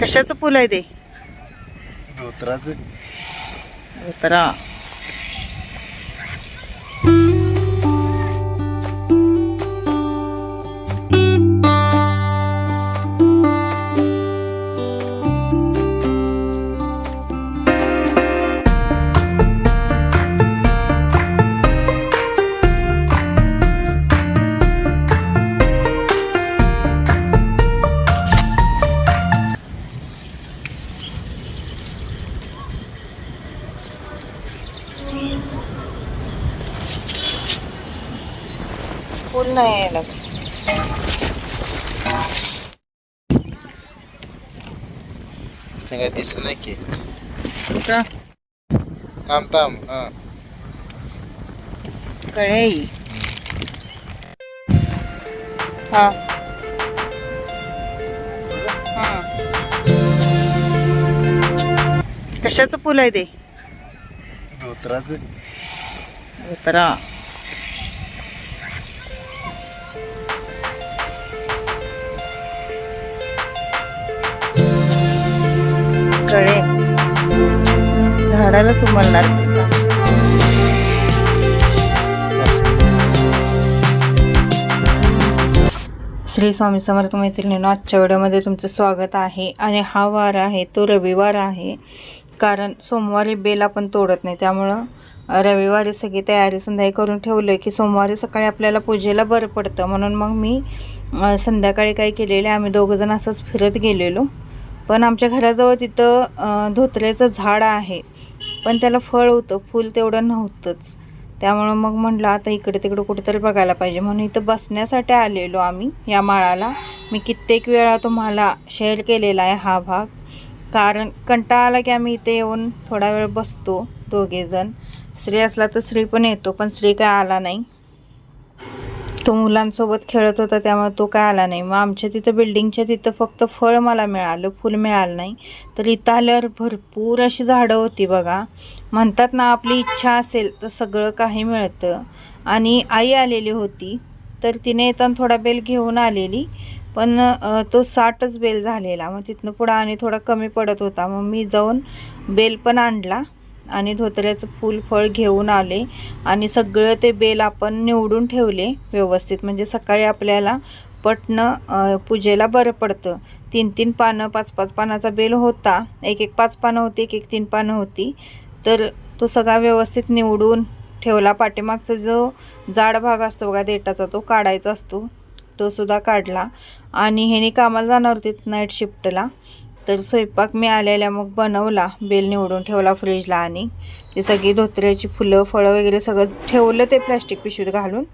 कशाचं फुल आहे ते? धोत्राचं. उतरा काय दिसत नाही की कुठं थांब थांब हा कळे हा हा कशाचं फुल आहे ते धोत्राचं उतरा झाडालाच उमलणार श्री स्वामी समर्थ मैत्रिणींनो आजच्या व्हिडिओमध्ये तुमचं स्वागत आहे आणि हा वार आहे तो रविवार आहे. कारण सोमवारी बेल आपण तोडत नाही त्यामुळं रविवारी सगळी तयारी संध्याकाळी करून ठेवलं की सोमवारी सकाळी आपल्याला पूजेला बरं पडतं. म्हणून मग मी संध्याकाळी काय केलेले आम्ही दोघंजण असंच फिरत गेलेलो. पण आमच्या घराजवळ तिथं धोत्र्याचं झाड आहे. पण त्याला फळ होतं फूल तेवढं नव्हतंच. त्यामुळं मग म्हटलं आता इकडे तिकडे कुठेतरी बघायला पाहिजे. म्हणून इथं बसण्यासाठी आलेलो आम्ही या माळाला. मी कित्येक वेळा तुम्हाला शेअर केलेला आहे हा भाग. कारण कंटाळा आला की आम्ही इथे येऊन थोडा वेळ बसतो दोघेजण. श्री असला तर श्री पण येतो पण श्री काय आला नाही. तो मुलांसोबत खेळत होता त्यामुळे तो काय आला नाही. मग आमच्या तिथं बिल्डिंगच्या तिथं फक्त फळ मला मिळालं फुल मिळालं नाही. तर इथं आल्यावर भरपूर अशी झाडं होती बघा. म्हणतात ना आपली इच्छा असेल तर सगळं काही मिळतं. आणि आई आलेली होती तर तिने येताना थोडा बेल घेऊन आलेली. पण तो साठच बेल झालेला. मग तिथनं पुढं आणि थोडा कमी पडत होता. मग मी जाऊन बेल पण आणला. आणि धोत्र्याचं फूल फळ घेऊन आले आणि सगळं ते बेल आपण निवडून ठेवले व्यवस्थित. म्हणजे सकाळी आपल्याला पटणं पूजेला बरं पडतं. तीन तीन पानं पाच पाच पानाचा बेल होता. एक एक पाच पानं होती एक एक तीन पानं होती. तर तो सगळा व्यवस्थित निवडून ठेवला. पाठीमागचा जो जाड भाग असतो बघा देटाचा तो काढायचा असतो. तो सुद्धा काढला. आणि ह्याने कामाला जाणार होते नाईट शिफ्टला तर स्वयंपाक मी आलेल्या मग बनवला. बेल निवडून ठेवला फ्रीजला आणि ती सगळी धोत्र्याची फुलं फळं वगैरे सगळं ठेवलं ते प्लॅस्टिक पिशवीत घालून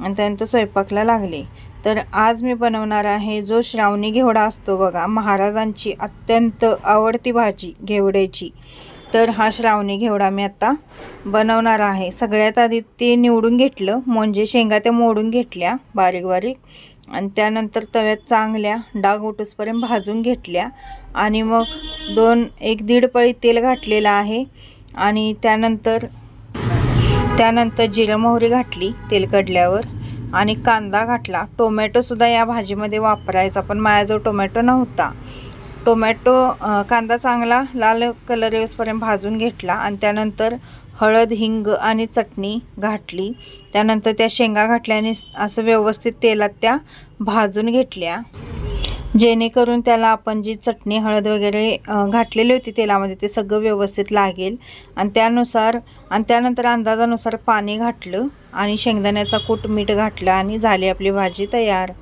आणि त्यानंतर स्वयंपाकला लागले. तर आज मी बनवणार आहे जो श्रावणी घेवडा असतो बघा महाराजांची अत्यंत आवडती भाजी घेवड्याची. तर हा श्रावणी घेवडा मी आता बनवणार आहे. सगळ्यात आधी ते निवडून घेतलं म्हणजे शेंगा त्या मोडून घेतल्या बारीक बारीक आणि त्यानंतर तव्यात चांगल्या डाग उठूसपर्यंत भाजून घेतल्या. आणि मग दोन एक दीड पळी तेल घातलेलं आहे. आणि त्यानंतर त्यानंतर जिरं मोहरी घातली तेल कडल्यावर. आणि कांदा घातला. टोमॅटोसुद्धा या भाजीमध्ये वापरायचा पण माझ्याजवळ टोमॅटो नव्हता. टोमॅटो कांदा चांगला लाल कलर येऊसपर्यंत भाजून घेतला. आणि त्यानंतर हळद हिंग आणि चटणी घातली. त्यानंतर त्या शेंगा घातल्या आणि असं व्यवस्थित तेलात त्या भाजून घेतल्या. जेणेकरून त्याला आपण जी चटणी हळद वगैरे घातलेली होती तेलामध्ये ते सगळं व्यवस्थित लागेल. आणि त्यानुसार आणि त्यानंतर अंदाजानुसार पाणी घातलं आणि शेंगदाण्याचा कूट मीठ घातलं आणि झाली आपली भाजी तयार.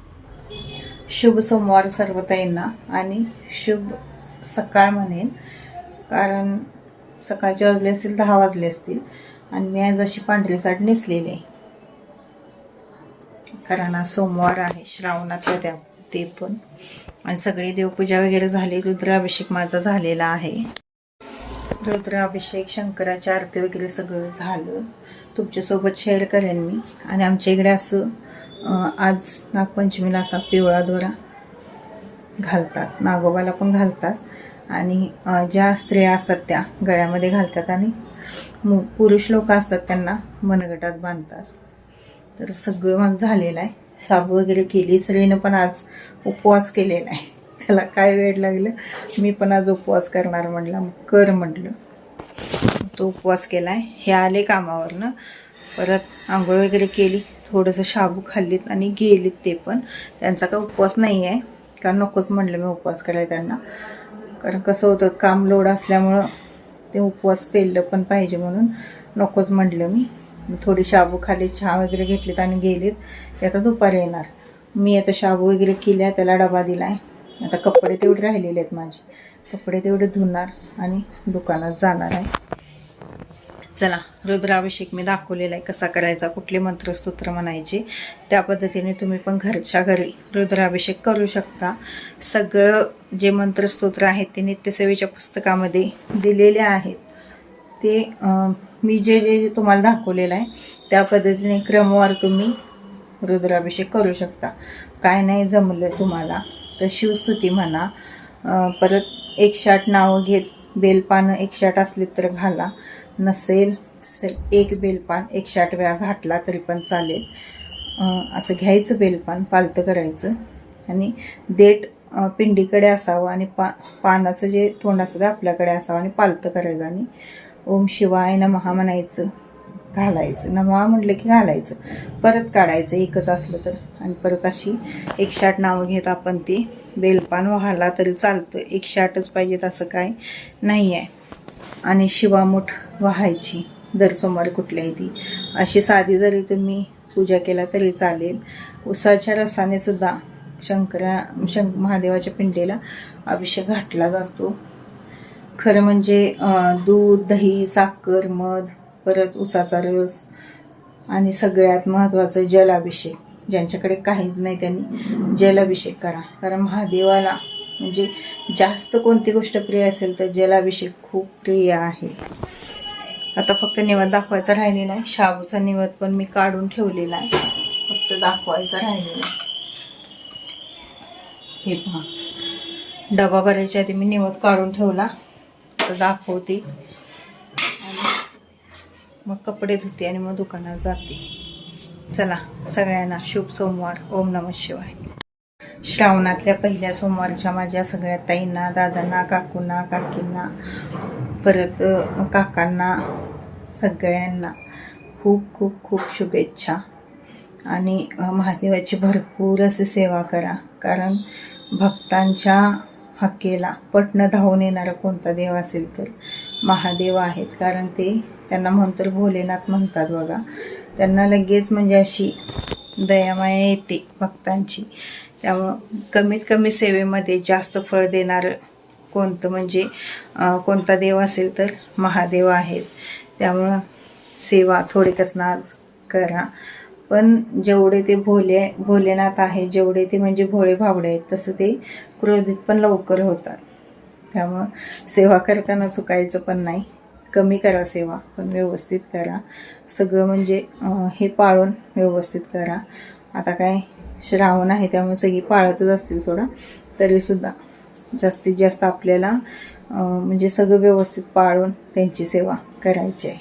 शुभ सोमवार सर्व ताईंना आणि शुभ सकाळ म्हणेन कारण सकाळचे वाजले असतील दहा वाजले असतील आणि मी आज अशी पांढरी साठ नेसलेली आहे. कारण आज सोमवार आहे श्रावणातल्या त्या ते पण. आणि सगळी देवपूजा वगैरे झाली रुद्राभिषेक माझा झालेला आहे. रुद्राभिषेक शंकराची आरती वगैरे सगळं झालं. तुमच्यासोबत शेअर करेन मी. आणि आमच्या इकडे असं आज नागपंचमीला असा पिवळा दोरा घालतात. नागोबाला पण घालतात. आणि ज्या स्त्रिया असतात त्या गळ्यामध्ये घालतात आणि मु पुरुष लोक असतात त्यांना मनगटात बांधतात. तर सगळं माझं झालेलं आहे. शाबू वगैरे केली. श्रीनं पण आज उपवास केले नाही. त्याला काय वेळ लागलं? मी पण आज उपवास करणार म्हटलं मग कर म्हटलं. तो उपवास केला आहे हे आले कामावरनं. परत आंघोळ वगैरे केली. थोडंसं शाबू खाल्लीत आणि गेलीत ते पण. त्यांचा काय उपवास नाही आहे कारण नकोच म्हटलं मी उपवास करायला त्यांना. कारण कसं होतं काम लोड असल्यामुळं ते उपवास पेललं पण पाहिजे म्हणून नकोच म्हटलं मी. थोडी शाबू खाली चहा वगैरे घेतलीत आणि गेलीत. ते आता दुपारी येणार. मी आता शाबू वगैरे केल्या त्याला डबा दिला आहे आता कपडे तेवढे राहिलेले आहेत माझे. कपडे तेवढे धुणार आणि दुकानात जाणार आहे. चला रुद्राभिषेक मी दाखवलेला आहे कसा करायचा कुठले मंत्रस्तोत्र म्हणायचे. त्या पद्धतीने तुम्ही पण घरच्या घरी रुद्राभिषेक करू शकता. सगळं जे मंत्रस्तोत्र आहेत ते नित्यसेवेच्या पुस्तकामध्ये दिलेले आहेत. ते मी जे जे तुम्हाला दाखवलेलं आहे त्या पद्धतीने क्रमवार तुम्ही रुद्राभिषेक करू शकता. काय नाही जमलं तुम्हाला तर शिवस्तुती म्हणा परत एकशे आठ नावं घेत बेलपानं एकशे आठ असली तर घाला. नसेल तर एक बेलपान एकशे आठ वेळा घातला तरी पण चालेल. असं घ्यायचं बेलपान पालतं करायचं. आणि देठ पिंडीकडे असावं आणि पा पानाचं जे तोंड असतं ते आपल्याकडे असावं आणि पालतं करायचं. आणि ओम शिवाय नमहा म्हणायचं. घालायचं. नमहा म्हटलं की घालायचं. परत काढायचं. एकच असलं तर. आणि परत अशी एकशे आठ नावं घेत आपण ती. बेलपान व्हायला तरी चालतं एकशे आठच पाहिजेत असं काय नाही आहे आणि शिवामुठ व्हायची. दर सोमवारी कुठल्याही ती. अशी साधी जरी तुम्ही पूजा केला तरी चालेल. उसाच्या रसाने सुद्धा शंकरा शंक महादेवाच्या पिंडेला अभिषेक घातला जातो. खरं म्हणजे दूध दही साखर मध परत उसाचा रस आणि सगळ्यात महत्त्वाचं जलाभिषेक. ज्यांच्याकडे काहीच नाही त्यांनी जलाभिषेक करा. कारण महादेवाला म्हणजे जास्त कोणती गोष्ट प्रिय असेल तर जलाभिषेक खूप प्रिय आहे. आता फक्त निवद दाखवायचा राहिलेला आहे. शाबूचा निवद पण मी काढून ठेवलेला आहे. फक्त दाखवायचा राहिलेला आहे. हे पहा. डबा भरायच्या आधी मी निवद काढून ठेवला. तर दाखवते. आणि मग कपडे धुते आणि मग दुकानात जाते. चला सगळ्यांना शुभ सोमवार. ओम नम शिवाय. श्रावणातल्या पहिल्या सोमवारच्या माझ्या सगळ्या ताईंना दादांना काकूंना काकींना परत काकांना सगळ्यांना खूप खूप खूप शुभेच्छा. आणि महादेवाची भरपूर असे सेवा करा. कारण भक्तांच्या हक्केला पटणं धावून येणारा कोणता देव असेल तर महादेव आहेत. कारण ते त्यांना म्हणतो भोलेनाथ म्हणतात बघा. त्यांना लगेच म्हणजे अशी दयामाया येते भक्तांची. त्यामुळं कमीत कमी सेवेमध्ये जास्त फळ देणारं कोणतं म्हणजे कोणता देव असेल तर महादेव आहेत. त्यामुळं सेवा थोडी कसणार करा. पण जेवढे ते भोले भोलेनाथ आहे जेवढे ते म्हणजे भोळे भावडे आहेत तसं ते क्रोधित पण लवकर होतात. त्यामुळं सेवा करताना चुकायचं पण नाही. कमी करा सेवा पण व्यवस्थित करा. सगळं म्हणजे हे पाळून व्यवस्थित करा. आता काय श्रावण आहे त्यामुळे सगळी पाळतच असतील सोडा. तरीसुद्धा जास्तीत जास्त आपल्याला म्हणजे सगळं व्यवस्थित पाळून त्यांची सेवा करायची आहे.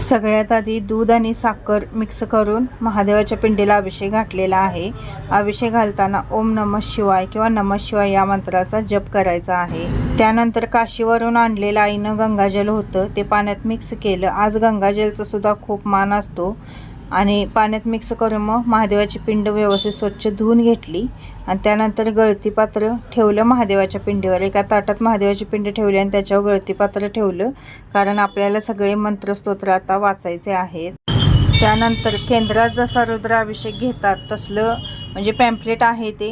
सगळ्यात आधी दूध आणि साखर मिक्स करून महादेवाच्या पिंडीला अभिषेक घातलेला आहे. अभिषेक घालताना ओम नम शिवाय किंवा नम शिवाय या मंत्राचा जप करायचा आहे. त्यानंतर काशीवरून आणलेलं आईनं गंगाजल होतं ते पाण्यात मिक्स केलं. आज गंगाजलचा सुद्धा खूप मान असतो. आणि पाण्यात मिक्स करून मग महादेवाची पिंड व्यवस्थित स्वच्छ धुवून घेतली. आणि त्यानंतर गळती पात्र ठेवलं महादेवाच्या पिंडीवर. एका ताटात महादेवाची पिंड ठेवली आणि त्याच्यावर गळती पात्र ठेवलं. कारण आपल्याला सगळे मंत्रस्तोत्र आता वाचायचे आहेत. त्यानंतर केंद्रात जसा रुद्राभिषेक घेतात तसलं म्हणजे पॅम्पलेट आहे ते.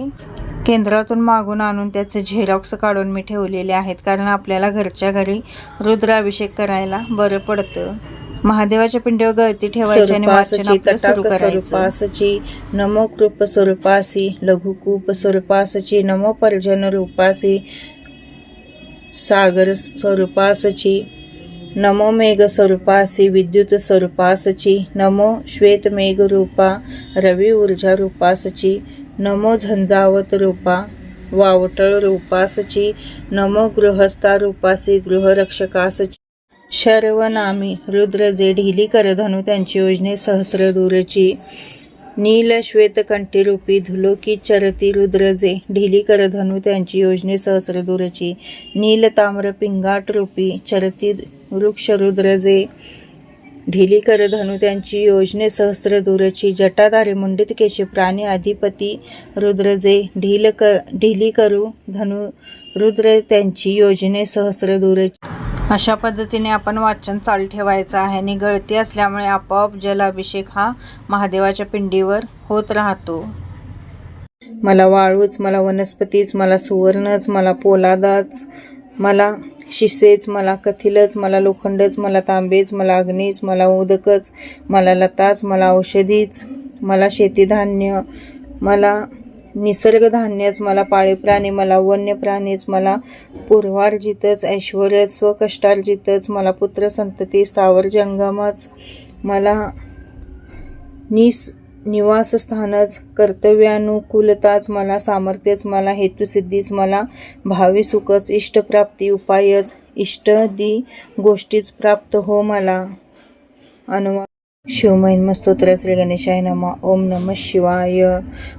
केंद्रातून मागून आणून त्याचे झेरॉक्स काढून मी ठेवलेले आहेत. कारण आपल्याला घरच्या घरी रुद्राभिषेक करायला बरं पडतं. महादेवाच्या पिंडीवर गळती ठेवायची आणि वाचन आपलं सुरू करायचं. स्वरूपासची नमो कृप स्वरूपासी लघुकूप स्वरूपासची नमो पर्जन रूपासी सागर स्वरूपासची नमो मेघ स्वरूपासी विद्युत स्वरूपासची नमो श्वेत मेघ रूपा रवी ऊर्जा रूपासची नमो झंझावत रूपा वावटळ रूपासची नमो गृहस्था रूपासी गृहरक्षकासची शर्वनामी रुद्र जे ढिली करधनु त्यांची योजने सहस्र दूरची. नील श्वेतकंठीरूपी धुलोकी चरती रुद्रजे ढिली करधनु त्यांची योजने सहस्रदूरची नील ताम्र पिंगाट रूपी चरती वृक्ष रुद्रजे ढिली करधनु त्यांची योजने सहस्र दूरची. जटाधारी मुंडित केशी प्राणी अधिपती रुद्रजे ढील क ढिली करू धनु रुद्र त्यांची योजने सहस्र दूरची. अशा पद्धतीने आपण वाचन चालू ठेवायचं आहे. आणि गळती असल्यामुळे आपोआप जलाभिषेक हा महादेवाच्या पिंडीवर होत राहतो. मला वाळूच मला वनस्पतीच मला सुवर्णच मला पोलादाच मला शिसेच मला कथिलच मला लोखंडच मला तांबेच मला अग्नीच मला उदकच मला लताच मला औषधीच मला शेतीधान्य मला निसर्गधान्यच मला पाळीव प्राणी मला वन्य प्राणीच मला पूर्वार्जितच ऐश्वर स्वकष्टार्जितच मला पुत्र संतती स्थावर जंगमच मला निस निवासस्थानच कर्तव्यानुकूलताच मला सामर्थ्यच मला हेतुसिद्धीच मला भावी सुखच इष्टप्राप्ती उपायच इष्टदी गोष्टीच प्राप्त हो मला अनुवा शिवमहिन्म स्तोत्र श्री गणेशाय नमा. ओम नम शिवाय.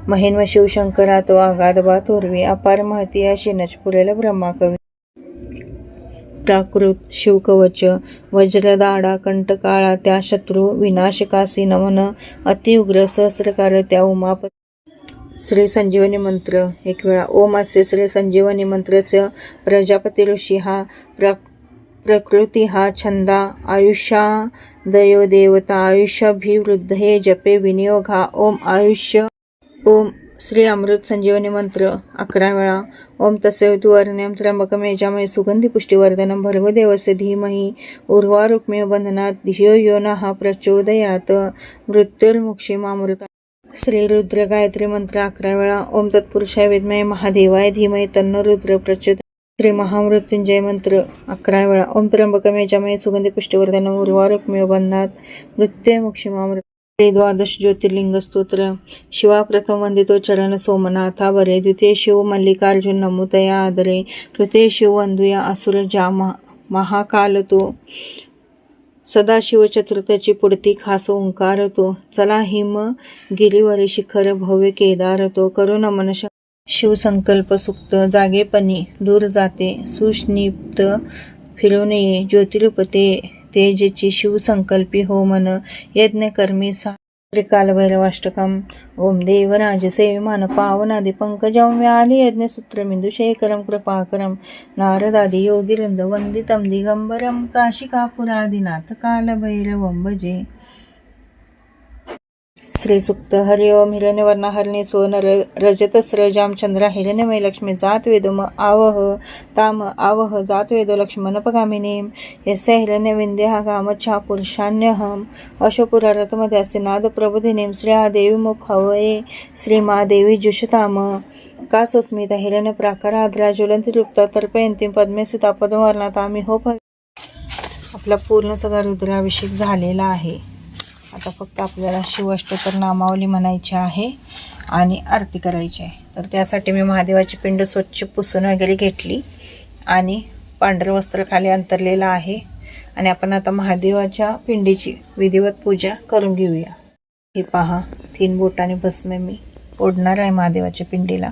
महिन्म शिवशंकरात तो बा थोरवी अपार महती या शिनच ब्रह्माकवी प्राकृत शिवकवच वज्रदाडा कंटकाळा त्या शत्रू विनाशकासी नमन अतिउग्र सहस्त्रकार त्या उमापती. श्री संजीवनी मंत्र. एक वेळा ओम असे श्री संजीवनी मंत्रस्य. प्रजापती ऋषी हा प्र प्रकृती हा छंदा. आयुष्या देवता आयुष्याभिवृद्ध हे जपे विनियोग हा ओम आयुष्य ओम श्री अमृत संजीवनी मंत्र अकरा वेळा. ओम तस्यवतु त्र्यंबकम त्र्यंबकमेजामय सुगंधी पुष्टीवर्धनम भर्गदेवस्य धीमहि. उर्वा रुक्मिय बंधनात धियो यो नः प्रचोदयात. मृत्युर्मुक्षीमामृता श्री रुद्र गायत्री मंत्र अकरा वेळा. ओम तत्पुरुषाय विद्मय महादेवाय धीमय तन्नो रुद्र प्रचोद श्री महामृत्युंजय मंत्र अकरा वेळा. ओम त्र्यंबकमेजामय सुगंधी पुष्टिवर्धनम उर्वा रुक्मिय नृत्य मुक्षिमामृत श्री द्वादश ज्योतिर्लिंग स्तोत्र. शिवा प्रथम वंदितो चरण सोमनाथा वरे द्वितीय शिव मल्लिकार्जुन नमुतया आदरे तृतीय शिव वंदुया असुर जा महा महाकाल तो सदाशिव चतुर्थची पुढती खास ओंकार तो चला हिम गिरीवरी शिखर भव्य केदार तो करुण मनश शिवसंकल्प सुक्त जागेपणी दूर जाते सुष्णिप्त फिरून ये ज्योतिरुपते तेजेची शिवसंकल्पी हो मन यज्ञकर्मी सा त्रिकालभैरवाष्टकम। ओम देवराजसेविमान पावनादि पंकजं व्याली यज्ञसूत्रमिन्दुशेखरं कृपाकरं नारदादि योगिवृन्द वन्दितं दिगम्बरं काशिकापुरादिनाथ कालभैरवं भजे। श्रीसुक्त हरि ओम हिरण्यवर्ण हरणे सोन र रजतस्रजाम चंद्रा हिरण्यमय लक्ष्मी जात वेदोम आवह ताम आवह जात वेदो लक्ष्मणपगामिनीम यस्य हिरण्यविंद्य हा कामच्छा पुरुषान्यहम. अशोपुरारथमध्ये असते नाद प्रबोधिनीम श्रेया देवी मुख हवये. श्री महादेवी जुषताम. का सुस्मिता हिरण्य प्राकाराद्रा ज्वलंती तर्पयंतीम तर्पयंती पद्मेसिता पद्मवर्णात आम्ही हो आपला पूर्ण सगळा रुद्राभिषेक झालेला आहे. आता फक्त आपल्याला शिवाष्टोत्तर नामावली म्हणायची आहे आणि आरती करायची आहे. तर त्यासाठी मी महादेवाची पिंड स्वच्छ पुसून वगैरे घेतली आणि पांढरं वस्त्र खाली अंतरलेलं आहे. आणि आपण आता महादेवाच्या पिंडीची विधिवत पूजा करून घेऊया. हे पहा तीन बोटाने भस्म मी ओढणार आहे महादेवाच्या पिंडीला.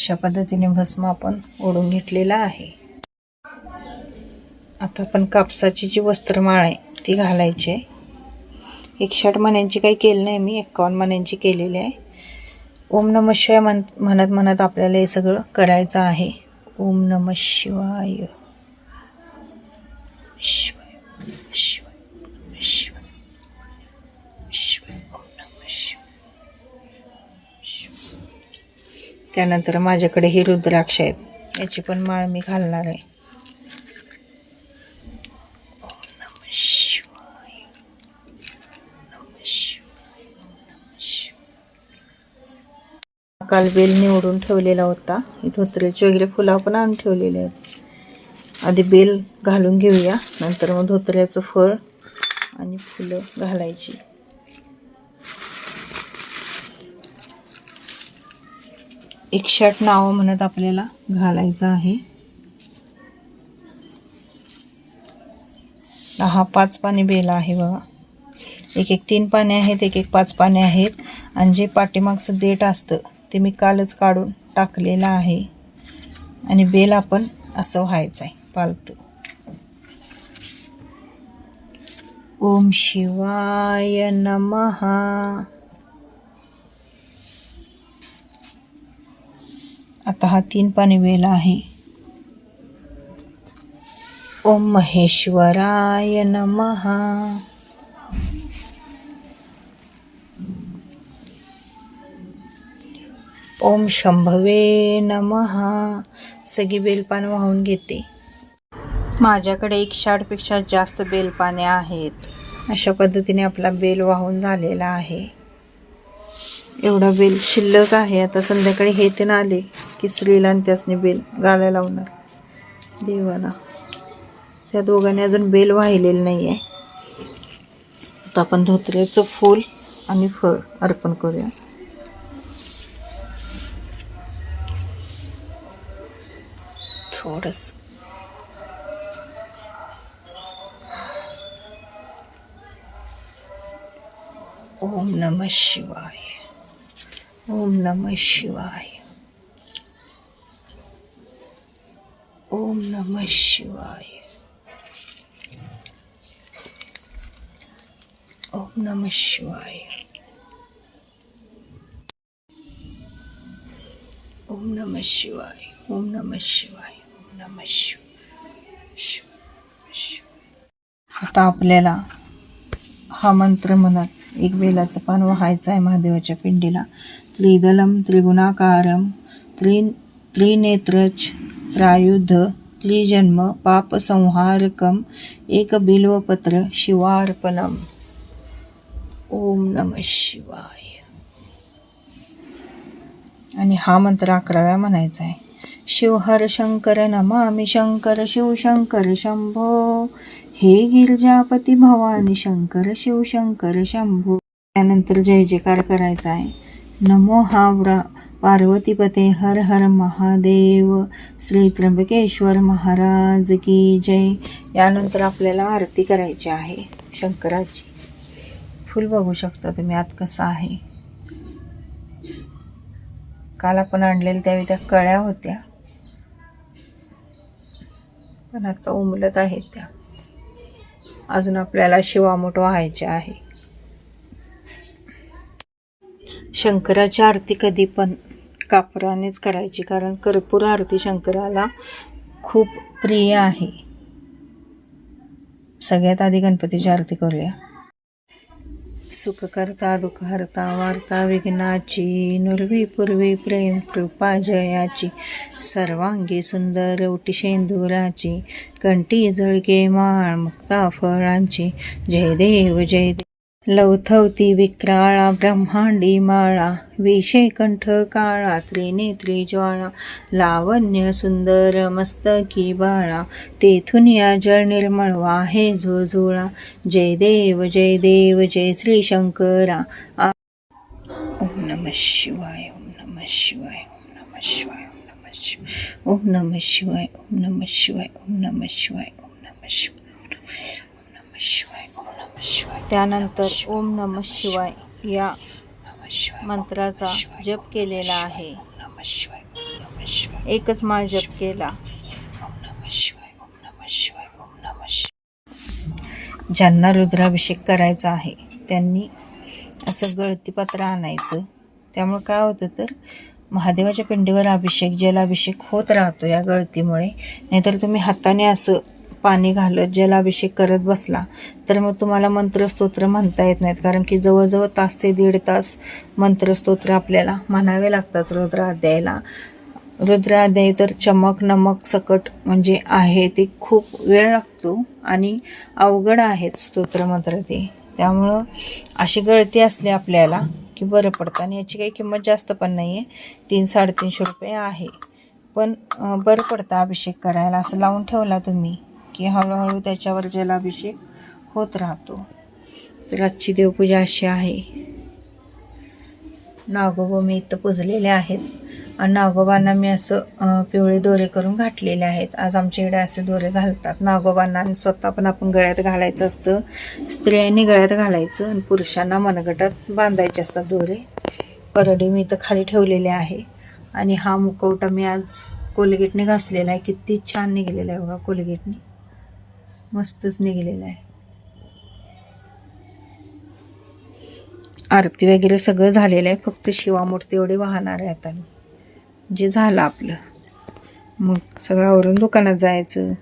अशा पद्धतीने भस्म आपण ओढून घेतलेला आहे. आता आपण कापसाची जी वस्त्रमाळ आहे ती घालायची आहे. एकशे मण्यांची काही केलं नाही मी एक्कावन्न मण्यांची केलेली आहे. ओम नम शिवाय म्हण म्हणत म्हणत आपल्याला हे सगळं करायचं आहे. ओम नम शिवाय शिवाय. शिवाय. शिवाय. त्यानंतर माझ्याकडे ही रुद्राक्ष आहेत. याची पण माळ मी घालणार आहे. ओम काल बेल निवडून ठेवलेला होता. धोत्रेचे वगैरे फुलं पण आणून ठेवलेले आहेत. आधी बेल घालून घेऊया. नंतर मग धोत्र्याचं फळ आणि फुलं घालायची. एक शर्ट नावं म्हणत आपल्याला घालायचं आहे. हा पाच पाणी बेला आहे बघा. एक एक तीन पाने आहेत एक एक पाच पाने आहेत. आणि जे पाठीमागचं देठ असतं ते मी कालच काढून टाकलेलं आहे. आणि बेल आपण असं व्हायचं आहे पालतू. ओम शिवाय नमहा आता हा तीन पाणी वेल आहे. ओम महेश्वराय नमहा ओम शंभवे नमहा सगळी बेलपानं वाहून घेते. माझ्याकडे एक शाडपेक्षा जास्त बेलपाने आहेत. अशा पद्धतीने आपला बेल वाहून झालेला आहे. एवढा बेल शिल्लक आहे. आता संध्याकाळी हे ते आले. की स्त्रीला आणि त्यासने बेल घालायला लावणार. देवाला. त्या दोघांनी अजून बेल वाहिलेलं नाही आहे आता आपण धोत्र्याचं फूल आणि फळ अर्पण करूया. थोडस. ओम नमः शिवाय. ओम नमः शिवाय. नमः शिवाय ओम नमः शिवाय ओम नमः शिवाय ओम नमः शिवाय ओम नमः शिवाय आता आपल्याला हा मंत्र म्हणत एक वेलाचं पान व्हायचं आहे महादेवाच्या पिंडीला. त्रिदलम त्रिगुणाकारम त्रि त्रिनेत्रच प्रायुध त्रिजन्म पापसंहारकम एक बिल्वपत्र शिवार्पणम ओम नम शिवाय. आणि हा मंत्र अकराव्या म्हणायचा आहे. शिवहर शंकर नमामि शंकर शिवशंकर शंभो. हे गिरजापती भवानी शंकर शिवशंकर शंभो. त्यानंतर जय जयकार करायचा आहे. नमो हा व्रा पार्वतीपते हर हर महादेव. श्री त्र्यंबकेश्वर महाराज की जय. यानंतर आपल्याला आरती करायची आहे. शंकराची. फुल बघू शकता तुम्ही आत कसं आहे. काल आपण आणलेल्या त्यावेळी त्या कळ्या होत्या. पण आता उमलत आहेत त्या. अजून आपल्याला शिवामोट व्हायचे आहे. शंकराची आरती कधी पण कापरानेच करायची कारण कर्पूर आरती शंकराला खूप प्रिय आहे. सगळ्यात आधी गणपतीची आरती करूया. सुखकर्ता दुःखहर्ता वार्ता विघ्नाची नुर्वी पूर्वी प्रेम कृपा जयाची सर्वांगी सुंदर उटी शेंदुराची कंटी झळके माळ मुक्ता फळांची जय देव जय देव लवथवती विक्राळा ब्रह्मांडी माळा विषय कंठ काळा त्रिनेत्री ज्वाळा लावण्य सुंदर मस्तकी बाळा तेथून या जळ निर्मळ वाहे झोझोळा जय देव जय देव जय श्री शंकरा ओम नम शिवाय ओम नम शिवाय ओम नम शिवाय ओम नम शिवाय ओम नम शिवाय ओम नम शिवाय ओम नम शिवाय ओम नम शिवाय ओम नम शिवाय त्यानंतर ओम नम शिवाय या मंत्राचा जप केलेला आहे. एकच माळ जप केला. ज्यांना रुद्राभिषेक करायचा आहे त्यांनी असं गळतीपत्र आणायचं. त्यामुळे काय होतं तर महादेवाच्या पिंडीवर अभिषेक जलाभिषेक होत राहतो या गळतीमुळे. नाहीतर तुम्ही हाताने असं पाणी घालत जलाभिषेक करत बसला. तर मग तुम्हाला मंत्रस्तोत्र म्हणता येत नाहीत कारण की जवळजवळ तास ते दीड तास मंत्रस्तोत्र आपल्याला म्हणावे लागतात रुद्राध्यायला. रुद्राध्याय तर चमक नमक सकट म्हणजे आहे ते खूप वेळ लागतो आणि अवघड आहेत स्तोत्रमंत्र ते. त्यामुळं अशी गळती असली आपल्याला की बरं पडतं आणि याची काही किंमत जास्त पण नाही आहे तीन साडेतीनशे रुपये आहे. पण बरं पडतं अभिषेक करायला असं लावून ठेवला तुम्ही. की हळूहळू त्याच्यावर जलाभिषेक होत राहतो. तर आजची देवपूजा अशी आहे. नागोबा मी इथं पुजलेले आहेत. आणि नागोबांना मी असं पिवळे दोरे करून घातलेले आहेत. आज आमच्या इकडे असे दोरे घालतात. नागोबांना आणि स्वतः पण आपण गळ्यात घालायचं असतं. स्त्रियांनी गळ्यात घालायचं आणि पुरुषांना मनगटात बांधायचे असतात दोरे. परडी मी इथं खाली ठेवलेले आहे. आणि हा मुखवटा मी आज कोलगेटने घासलेला आहे. किती छान निघालेला आहे बघा कोलगेटने. मस्तच निघालेला आहे. आरती वगैरे सगळं झालेलं आहे. फक्त शिवामूर्ती एवढे वाहणार आहे आता जे झालं आपलं. मग सगळं आवरून दुकानात जायचं.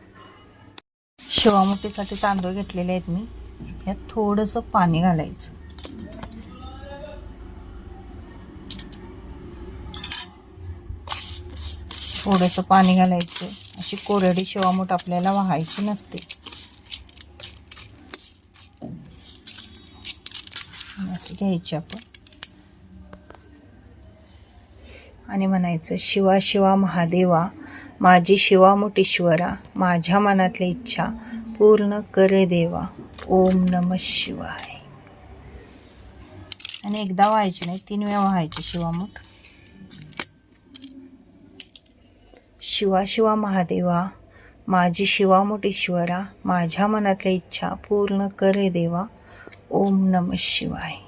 शिवामूर्तीसाठी तांदूळ घेतलेले आहेत मी. यात थोडंसं पाणी घालायचं. थोडंसं पाणी घालायचं. अशी कोरडी शिवामूठ आपल्याला वाहायची नसते आणि असं घ्यायची आपण. आणि म्हणायचं शिवा शिवा महादेवा माझी शिवा मुठीश्वरा माझ्या मनातली इच्छा पूर्ण करे देवा. ओम नम शिवाय. आणि एकदा व्हायची नाही तीन वेळा व्हायची शिवामुठ. शिवा शिवा महादेवा माझी शिवा मुठीश्वरा माझ्या मनातली इच्छा पूर्ण करे देवा. ओम नम शिवाय.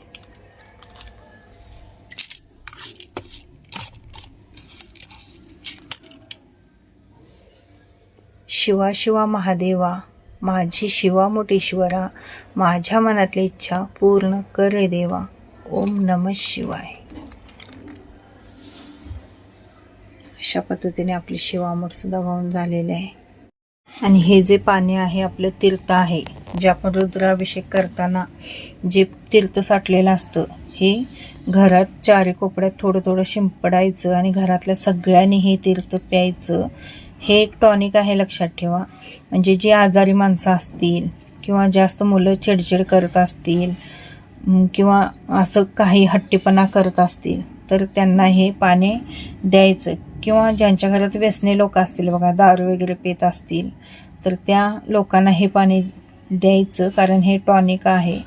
शिवा शिवा महादेवा माझी शिवा मोटेश्वरा माझ्या मनातली इच्छा पूर्ण करे देवा. ओम नम शिवाय. अशा पद्धतीने आपली शिवामूठसुद्धा वाहून झालेले आहे. आणि हे जे पाणी आहे आपलं तीर्थ आहे जे आपण रुद्राभिषेक करताना जे तीर्थ साठलेलं असतं हे घरात चारी कोपड्यात थोडं थोडं शिंपडायचं आणि घरातल्या सगळ्यांनी हे तीर्थ प्यायचं. हे एक टॉनिक आहे लक्षात ठेवा. म्हणजे जी आजारी माणसं असतील किंवा जास्त मुलं चिडचिड करत असतील किंवा असं काही हट्टीपणा करत असतील तर त्यांना हे पाणी द्यायचं. किंवा ज्यांच्या घरात व्यसने लोक असतील बघा दारू वगैरे पित असतील तर त्या लोकांना हे पाणी द्यायचं कारण हे टॉनिक आहे.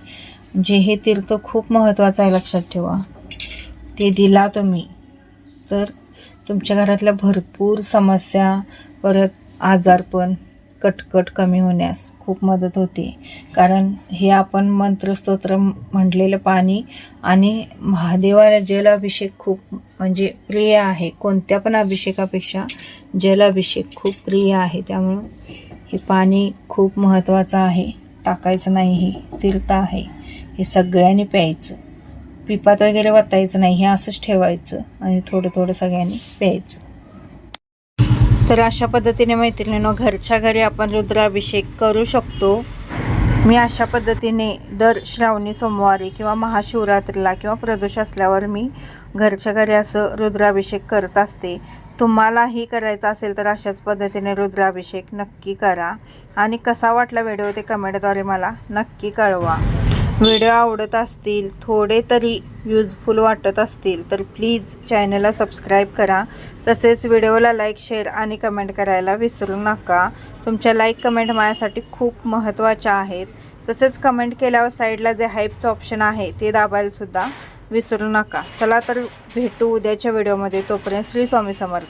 जे हे तीर्थ खूप महत्त्वाचं आहे लक्षात ठेवा. ते दिला तुम्ही तर तुमच्या घरातल्या भरपूर समस्या परत आजारपण कटकट कमी होण्यास खूप मदत होते. कारण हे आपण मंत्रस्तोत्र म्हटलेलं पाणी आणि महादेवाला जलाभिषेक खूप म्हणजे प्रिय आहे. कोणत्या पण अभिषेकापेक्षा जलाभिषेक खूप प्रिय आहे. त्यामुळं हे पाणी खूप महत्त्वाचं आहे. टाकायचं नाही हे तीर्थ आहे. हे सगळ्यांनी प्यायचं. पिपात वगैरे वतायचं नाही हे असंच ठेवायचं आणि थोडं थोडं सगळ्यांनी प्यायचं. तर अशा पद्धतीने मैत्रिणींनो घरच्या घरी आपण रुद्राभिषेक करू शकतो. मी अशा पद्धतीने दर श्रावणी सोमवारी किंवा महाशिवरात्रीला किंवा प्रदोष असल्यावर मी घरच्या घरी असं रुद्राभिषेक करत असते. तुम्हालाही करायचा असेल तर अशाच पद्धतीने रुद्राभिषेक नक्की करा. आणि कसा वाटला व्हिडिओ ते कमेंटद्वारे मला नक्की कळवा. व्हिडिओ आवडत असतील थोडे तरी युजफुल वाटत असतील तर प्लीज चॅनलला सबस्क्राईब करा. तसेच व्हिडिओला लाईक शेअर आणि कमेंट करायला विसरू नका. तुमच्या लाईक कमेंट माझ्यासाठी खूप महत्त्वाच्या आहेत. तसेच कमेंट केल्यावर साईडला जे हाईपचं ऑप्शन आहे ते दाबायलासुद्धा विसरू नका. चला तर भेटू उद्याच्या व्हिडिओमध्ये तोपर्यंत श्री स्वामी समर्थ.